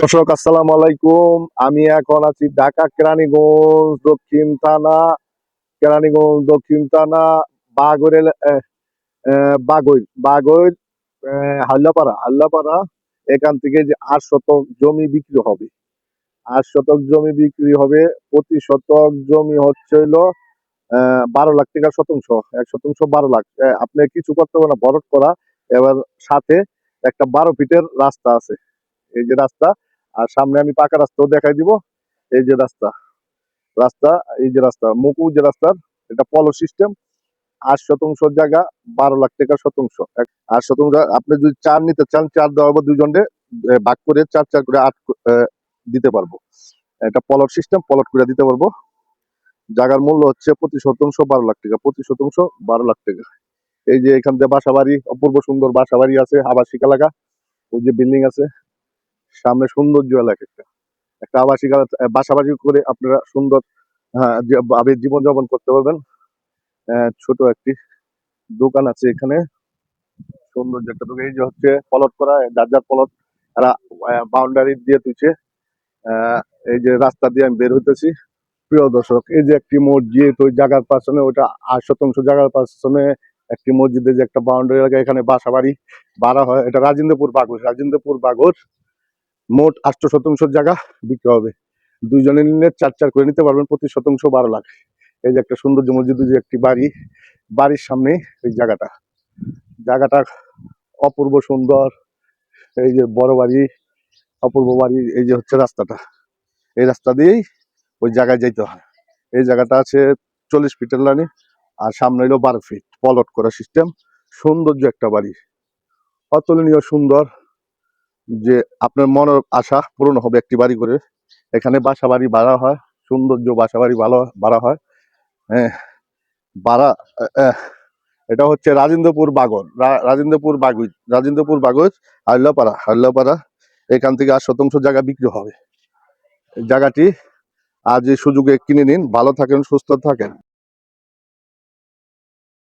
দর্শক, আসসালাম আলাইকুম। আমি এখন আছি ঢাকা কেরানীগঞ্জ দক্ষিণ থানা, কেরানীগঞ্জ দক্ষিণ থানা বাগরের বাগৈর বাগৈর হাল্লাপাড়া হাল্লাপাড়া, এখান থেকে যে আট শতক জমি বিক্রি হবে। আট শতক জমি বিক্রি হবে, প্রতি শতক জমি হচ্ছে হলো বারো লাখ টাকা শতাংশ, এক শতাংশ বারো লাখ। আপনি কিছু করতে হবে না করা, এবার সাথে একটা বারো ফিটের রাস্তা আছে। এই যে রাস্তা আর সামনে আমি পাকা রাস্তাও দেখাই দিব। এই যে রাস্তা রাস্তা, এই যে রাস্তা, মুকু যে রাস্তার, এটা পলো সিস্টেম আট শতাংশ জায়গা, বারো লাখ টাকা শতাংশ। আট শতাংশ, আপনি যদি চার নিতে চান, চার দেওয়া হবে দুজনে ভাগ করে চার চার করে আট দিতে পারব। এটা পলট সিস্টেম পলট করে দিতে পারব। জায়গার মূল্য হচ্ছে প্রতি শতাংশ, বারো লাখ টাকা। প্রতি শতাংশ, বারো লাখ টাকা। এই যে এখান থেকে বাসা বাড়ি অপূর্ব সুন্দর বাসা বাড়ি আছে, আবাসিক এলাকা। ওই যে বিল্ডিং আছে সামনে সৌন্দর্য এলাকা একটা। একটা আবাসিক বাসাবাসি করে আপনারা সুন্দর হ্যাঁ, ভাবে জীবনযাপন করতে পারবেন। ছোট একটি দোকান আছে এখানে। সৌন্দর্য একটা দোকান। এই যে হচ্ছে পলট করা যার যার পলট এরা বাউন্ডারি দিয়ে তুলছে। এই যে রাস্তা দিয়ে আমি বের হইতেছি। প্রিয় দর্শক এই যে একটি মসজিদ ওই জায়গার পাশনে ওটা আট শতাংশ জায়গার পাশনে একটি মসজিদে যে একটা বাউন্ডারি এলাকা এখানে বাসা বাড়ি ভাড়া হয়। এটা রাজেন্দ্রপুর বাগর রাজেন্দ্রপুর বাগর মোট আটশো শতাংশ জায়গা বিক্রি হবে। দুইজনে নিলে চার চার করে নিতে পারবেন প্রতি শতাংশ বারো লাখ। এই যে একটা সৌন্দর্য মসজিদ যে একটি বাড়ি, বাড়ির সামনে এই জায়গাটা। জায়গাটা অপূর্ব সুন্দর। এই যে বড় বাড়ি, অপূর্ব বাড়ি, এই যে হচ্ছে রাস্তাটা। এই রাস্তা দিয়েই ওই জায়গায় যাইতে হয়। এই জায়গাটা আছে চল্লিশ ফিটের লাইনে, আর সামনে হলো বারো ফিট। পলট করা সিস্টেম সৌন্দর্য একটা বাড়ি। অতুলনীয় সুন্দর। যে আপনার মনের আশা পূরণ হবে একটি বাড়ি করে। এখানে বাসা বাড়ি ভাড়া হয় সৌন্দর্য বাসা বাড়ি ভালো ভাড়া হয়। হ্যাঁ আহ, আহ, এটা হচ্ছে রাজেন্দ্রপুর বাগর রাজেন্দ্রপুর বাগুই রাজেন্দ্রপুর বাগজ হাল্লাপাড়া হাল্লাপাড়া এখান থেকে আর শতাংশ জায়গা বিক্রি হবে। জায়গাটি আজ এই সুযোগে কিনে নিন। ভালো থাকেন সুস্থ থাকেন।